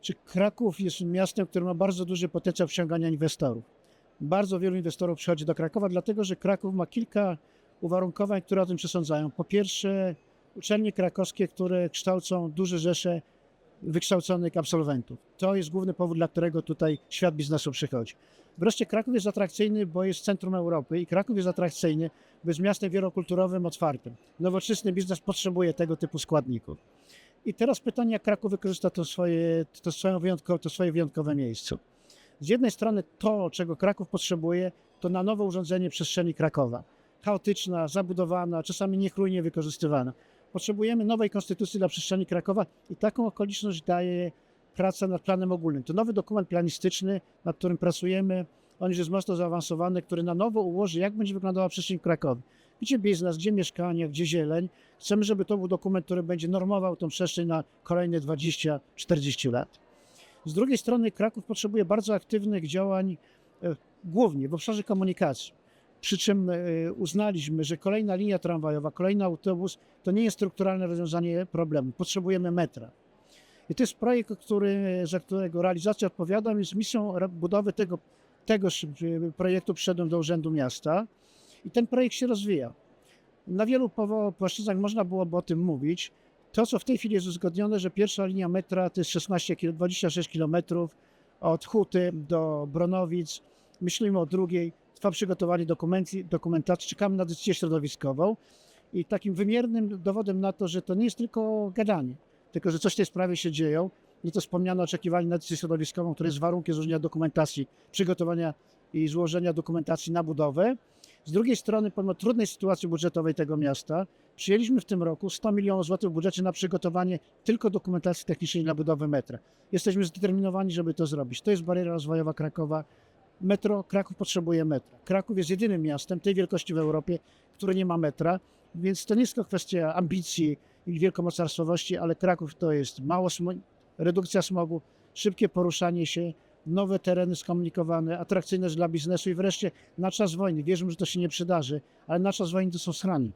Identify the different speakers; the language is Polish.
Speaker 1: Czy Kraków jest miastem, które ma bardzo duży potencjał przyciągania inwestorów? Bardzo wielu inwestorów przychodzi do Krakowa, dlatego że Kraków ma kilka uwarunkowań, które o tym przesądzają. Po pierwsze, uczelnie krakowskie, które kształcą duże rzesze wykształconych absolwentów. To jest główny powód, dla którego tutaj świat biznesu przychodzi. Wreszcie Kraków jest atrakcyjny, bo jest centrum Europy i Kraków jest atrakcyjny, bo jest miastem wielokulturowym, otwartym. Nowoczesny biznes potrzebuje tego typu składników. I teraz pytanie, jak Kraków wykorzysta to swoje, to swoją wyjątkowe, to swoje wyjątkowe miejsce. Z jednej strony to, czego Kraków potrzebuje, to na nowe urządzenie przestrzeni Krakowa. Chaotyczna, zabudowana, czasami niechlujnie wykorzystywana. Potrzebujemy nowej konstytucji dla przestrzeni Krakowa i taką okoliczność daje praca nad planem ogólnym. To nowy dokument planistyczny, nad którym pracujemy. On już jest mocno zaawansowany, który na nowo ułoży, jak będzie wyglądała przestrzeń w Krakowie. Gdzie biznes, gdzie mieszkania, gdzie zieleń. Chcemy, żeby to był dokument, który będzie normował tą przestrzeń na kolejne 20-40 lat. Z drugiej strony Kraków potrzebuje bardzo aktywnych działań, e, głównie w obszarze komunikacji. Przy czym e, uznaliśmy, że kolejna linia tramwajowa, kolejny autobus to nie jest strukturalne rozwiązanie problemu. Potrzebujemy metra. I to jest projekt, który, za którego realizację odpowiadam, jest misją budowy tego, tegoż e, projektu przyszedłem do Urzędu Miasta i ten projekt się rozwija. Na wielu płaszczyznach można byłoby o tym mówić. To, co w tej chwili jest uzgodnione, że pierwsza linia metra to jest 16, kil- 26 km od Huty do Bronowic. Myślimy o drugiej. Trwa przygotowanie dokumentacji, dokumentacji. Czekamy na decyzję środowiskową. I takim wymiernym dowodem na to, że to nie jest tylko gadanie, tylko że coś w tej sprawie się dzieją. I to wspomniane oczekiwanie na decyzję środowiskową, które jest warunkiem złożenia dokumentacji, przygotowania i złożenia dokumentacji na budowę. Z drugiej strony, pomimo trudnej sytuacji budżetowej tego miasta, przyjęliśmy w tym roku 100 milionów złotych w budżecie na przygotowanie tylko dokumentacji technicznej na budowę metra. Jesteśmy zdeterminowani, żeby to zrobić. To jest bariera rozwojowa Krakowa. Metro, Kraków potrzebuje metra. Kraków jest jedynym miastem tej wielkości w Europie, które nie ma metra, więc to nie jest tylko kwestia ambicji i wielkomocarstwowości, ale Kraków to jest mało smo- redukcja smogu, szybkie poruszanie się, nowe tereny skomunikowane, atrakcyjne dla biznesu i wreszcie na czas wojny. Wierzę, że to się nie przydarzy, ale na czas wojny to są schrani.